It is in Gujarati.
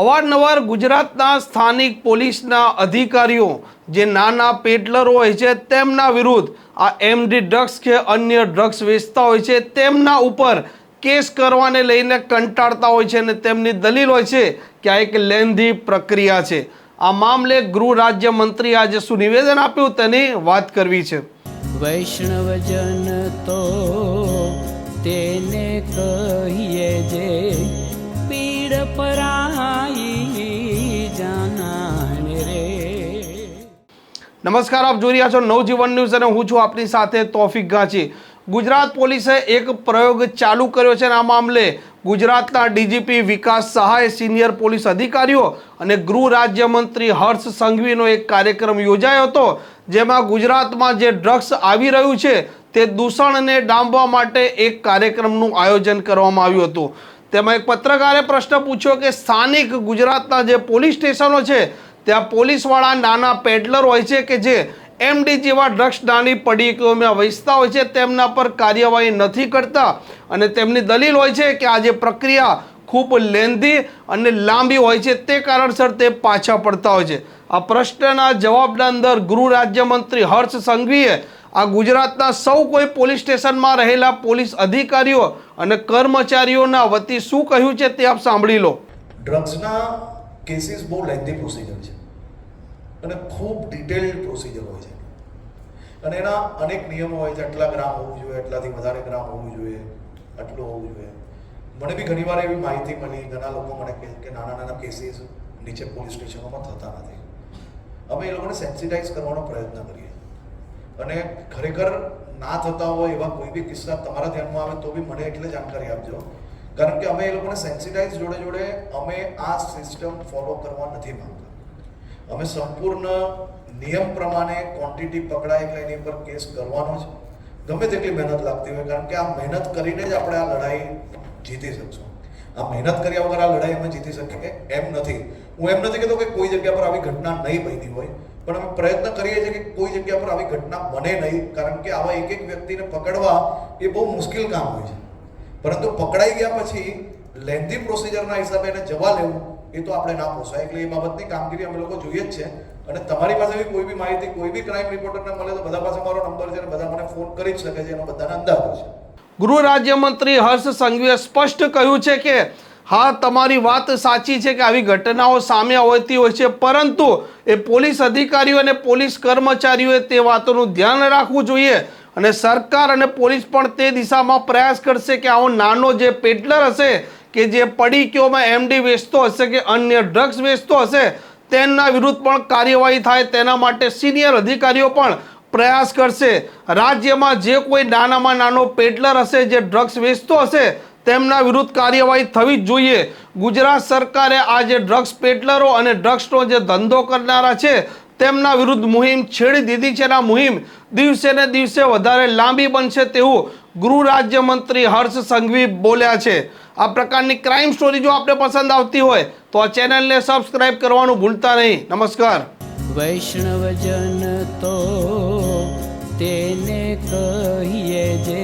અવારનવાર ગુજરાતના સ્થાનિક પોલીસના અધિકારીઓ જે નાના પેટલરો હોય છે તેમના વિરુદ્ધ આ એમડી ડ્રગ્સ કે અન્ય ડ્રગ્સ વેચતા હોય છે તેમના ઉપર કેસ કરવાને લઈને કંટાળતા હોય છે અને તેમની દલીલ હોય છે કે આ એક લેન્ધી પ્રક્રિયા છે. આ મામલે ગૃહ રાજ્ય મંત્રી આજે શું નિવેદન આપ્યું તેની વાત કરવી છે. વૈષ્ણવજન તો તેને કહીએ જે પીડ પરાઈ નમસ્કાર, આપ જોઈ રહ્યા છો નવજીવન ન્યૂઝ અને હું છું આપની સાથે તોફિક ગાંચી. ગુજરાત પોલીસે એક પ્રયોગ ચાલુ કર્યો છે અને આ મામલે ગુજરાતના ડીજીપી વિકાસ સહાય, સિનિયર પોલીસ અધિકારીઓ અને ગૃહ રાજ્યમંત્રી હર્ષ સંઘવીનો એક કાર્યક્રમ યોજાયો હતો, જેમાં ગુજરાતમાં જે ડ્રગ્સ આવી રહ્યું છે તે દૂષણને ડામવા માટે એક કાર્યક્રમનું આયોજન કરવામાં આવ્યું હતું. તેમાં એક પત્રકારે પ્રશ્ન પૂછ્યો કે સ્થાનિક ગુજરાતના જે પોલીસ સ્ટેશનો છે ત્યાં પોલીસવાળા નાના પેડલર હોય છે કે જે એમડી જેવા ડ્રગ્સ નાની પડીકીઓમાં વહેંચતા હોય છે, તેમના પર કાર્યવાહી નથી કરતા. અને તેમની દલીલ હોય છે કે આ જે પ્રક્રિયા ખૂબ લેન્ધી અને લાંબી હોય છે, તે કારણસર તે પાછા પડતા હોય છે. આ પ્રશ્નના જવાબના અંદર ગૃહ રાજ્યમંત્રી હર્ષ સંઘવીએ આ ગુજરાતના સૌ કોઈ પોલીસ સ્ટેશનમાં રહેલા પોલીસ અધિકારીઓ અને કર્મચારીઓના વતી શું કહ્યું છે તે આપ સાંભળી લો. ડ્રગ્સના કેસીસ બહુ લેન્ધી પ્રોસિજર છે. અને ખૂબ ડિટેલ્ડ પ્રોસિજર હોય છે. અને એના અનેક નિયમો હોય છે, આટલા ગ્રામ હોવું જોઈએ, આટલાથી વધારે ગ્રામ હોવું જોઈએ, આટલું હોવું જોઈએ. મને બી ઘણીવાર એવી માહિતી મળી, ઘણા લોકો મને કહે કે નાના નાના કેસીસ નીચે પોલીસ સ્ટેશનોમાં થતા નથી. અમે એ લોકોને સેન્સિટાઇઝ કરવાનો પ્રયત્ન કરીએ. અને ખરેખર ના થતા હોય એવા કોઈ બી કિસ્સા તમારા ધ્યાનમાં આવે તો બી મને એટલે જાણકારી આપજો. કારણ કે અમે એ લોકોને સેન્સિટાઇઝ જોડે જોડે અમે આ સિસ્ટમ ફોલો કરવા નથી માંગતા. અમે સંપૂર્ણ નિયમ પ્રમાણે ક્વોન્ટિટી પકડાય એટલે એની પર કેસ કરવાનો છે ગમે તેટલી મહેનત લાગતી હોય, કારણ કે આ મહેનત કરીને જ આપણે આ લડાઈ જીતી શકશું. આ મહેનત કર્યા વગર આ લડાઈ અમે જીતી શકીએ એમ નથી. હું એમ નથી કહેતો કે કોઈ જગ્યા પર આવી ઘટના નહીં બની હોય, પણ અમે પ્રયત્ન કરીએ છીએ કે કોઈ જગ્યા પર આવી ઘટના બને નહીં, કારણ કે આવા એક એક વ્યક્તિને પકડવા એ બહુ મુશ્કેલ કામ હોય છે. પરંતુ પકડાઈ ગયા પછી લેન્ધી પ્રોસિજરના હિસાબે એને જવા લેવું, એ તો આપણે ના પોસાય. એટલે એ બાબતની કામગીરી અમે લોકો જોઈએ જ છે. અને તમારી પાસે બી કોઈ બી માહિતી, કોઈ બી ક્રાઇમ રિપોર્ટરને મળે તો બધા પાસે મારો નંબર છે અને બધા મને ફોન કરી જ શકે છે, એનો બધાને અંદાજો છે. ગૃહ રાજ્યમંત્રી હર્ષ સંઘવીએ સ્પષ્ટ કહ્યું છે કે, હા, તમારી વાત સાચી છે કે આવી ઘટનાઓ સામે આવતી હોય છે, પરંતુ એ પોલીસ અધિકારીઓ અને પોલીસ કર્મચારીઓએ તે વાતોનું ધ્યાન રાખવું જોઈએ. અને સરકાર અને પોલીસ પણ તે દિશામાં પ્રયાસ કરશે કે આવો નાનો જે પેટલર હશે, કે જે પડીકીઓમાં એમડી વેચતો હશે કે અન્ય ડ્રગ્સ વેચતો હશે, તેના વિરુદ્ધ પણ કાર્યવાહી થાય. તેના માટે સિનિયર અધિકારીઓ પણ પ્રયાસ કરશે. રાજ્યમાં જે કોઈ નાનામાં નાનો પેટલર હશે, જે ડ્રગ્સ વેચતો હશે, તેમના વિરુદ્ધ કાર્યવાહી થવી જ જોઈએ. ગુજરાત સરકારે આ જે ડ્રગ્સ પેટલરો અને ડ્રગ્સનો જે ધંધો કરનારા છે તેમના વિરુદ્ધ મુહિમ છેડી દીધી છે આ મુહિમ દિવસે ને દિવસે વધારે લાંબી બનશે તેવું ગૃહ રાજ્યમંત્રી હર્ષ સંઘવી બોલ્યા છે. આ પ્રકારની ક્રાઇમ સ્ટોરી જો આપને પસંદ આવતી હોય તો આ ચેનલને સબસ્ક્રાઇબ કરવાનું ભૂલતા નહીં. નમસ્કાર. વૈષ્ણવજન તો તેને કહીએ જે